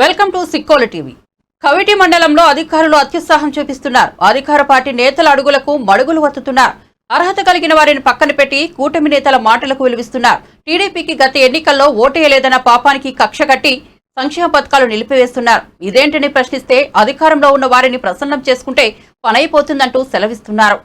Welcome to Sikkola TV. Kaviti మండలంలో అధికారులు అత్యుత్సాహం చూపిస్తున్నారు. అధికార పార్టీ నేతల అడుగులకు మడుగులు వత్తుతున్నారు. అర్హత కలిగిన వారిని పక్కన పెట్టి కూటమి నేతల మాటలకు విలువిస్తున్నారు. టీడీపీకి గత ఎన్నికల్లో ఓటేయలేదన్న పాపానికి కక్ష కట్టి సంక్షేమ పథకాలు నిలిపివేస్తున్నారు. ఇదేంటని ప్రశ్నిస్తే అధికారంలో ఉన్న వారిని ప్రసన్నం చేసుకుంటే పనైపోతుందంటూ సెలవిస్తున్నారు.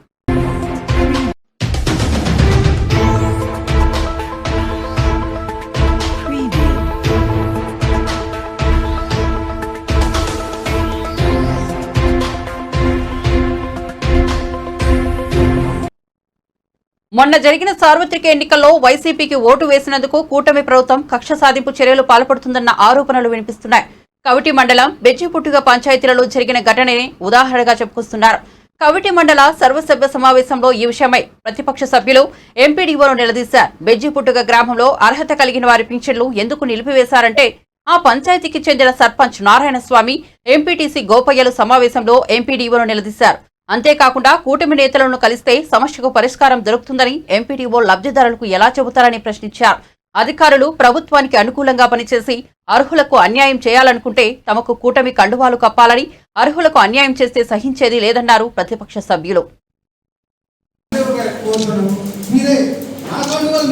మొన్న జరిగిన సార్వత్రిక ఎన్నికల్లో వైసీపీకి ఓటు వేసినందుకు కూటమి ప్రభుత్వం కక్ష సాధింపు చర్యలు పాల్పడుతుందన్న ఆరోపణలు వినిపిస్తున్నాయి. కవిటి మండలం బెజ్జిపుట్టుగా పంచాయతీలలో జరిగిన ఘటనని ఉదాహరణగా చెప్పుకొస్తున్నారు. కవిటి మండల సర్వసభ్య సమావేశంలో ఈ విషయమై ప్రతిపక్ష సభ్యులు ఎంపీడీఓను నిలదీశారు. బెజ్జిపుట్టుగ గ్రామంలో అర్హత కలిగిన వారి పింఛన్లు ఎందుకు నిలిపివేశారంటే ఆ పంచాయతీకి చెందిన సర్పంచ్ నారాయణస్వామి ఎంపీటీసీ గోపయ్యలు సమావేశంలో ఎంపీడీఓను నిలదీశారు. అంతేకాకుండా కూటమి నేతలను కలిస్తే సమస్యకు పరిష్కారం దొరుకుతుందని ఎంపీడీఓ లబ్ధిదారులకు ఎలా చెబుతారని ప్రశ్నించారు. అధికారులు ప్రభుత్వానికి అనుకూలంగా పనిచేసి అర్హులకు అన్యాయం చేయాలనుకుంటే తమకు కూటమి కండువాలు కప్పాలని అర్హులకు అన్యాయం చేస్తే సహించేది లేదన్నారు ప్రతిపక్ష సభ్యులు. కోరుతున్నాము మీరే ఆ కొనుగోలు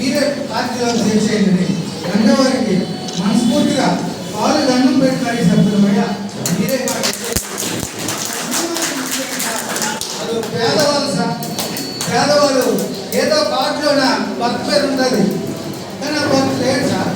మీరే పార్టీలో మీరు రెండవది మనస్ఫూర్తిగా పాలు దండం పెట్టుకోవాలి సభ్యులమయ్య మీరే వాళ్ళు పేదవాళ్ళు సార్. పేదవాళ్ళు ఏదో పాటలోన భక్తి పేరు ఉంటుంది. కానీ ఆ భక్తి లేదు సార్.